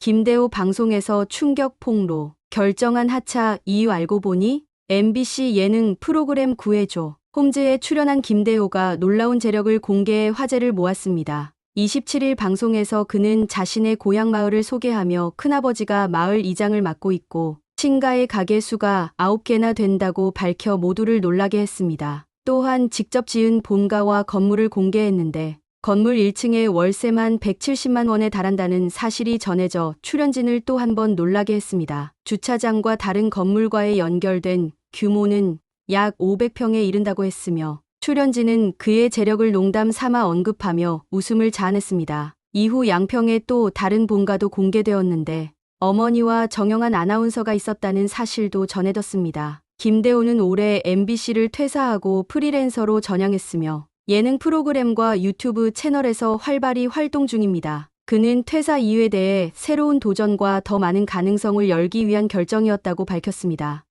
김대호 방송에서 충격 폭로. 결정한 하차 이유 알고 보니 MBC 예능 프로그램 구해줘. 홈즈에 출연한 김대호가 놀라운 재력을 공개해 화제를 모았습니다. 27일 방송에서 그는 자신의 고향 마을을 소개하며 큰아버지가 마을 이장을 맡고 있고 친가의 가게 수가 9개나 된다고 밝혀 모두를 놀라게 했습니다. 또한 직접 지은 본가와 건물을 공개했는데 건물 1층에 월세만 170만 원에 달한다는 사실이 전해져 출연진을 또 한 번 놀라게 했습니다. 주차장과 다른 건물과의 연결된 규모는 약 500평에 이른다고 했으며 출연진은 그의 재력을 농담 삼아 언급하며 웃음을 자아냈습니다. 이후 양평에 또 다른 본가도 공개되었는데 어머니와 정영한 아나운서가 있었다는 사실도 전해졌습니다. 김대호는 올해 MBC를 퇴사하고 프리랜서로 전향했으며 예능 프로그램과 유튜브 채널에서 활발히 활동 중입니다. 그는 퇴사 이유에 대해 새로운 도전과 더 많은 가능성을 열기 위한 결정이었다고 밝혔습니다.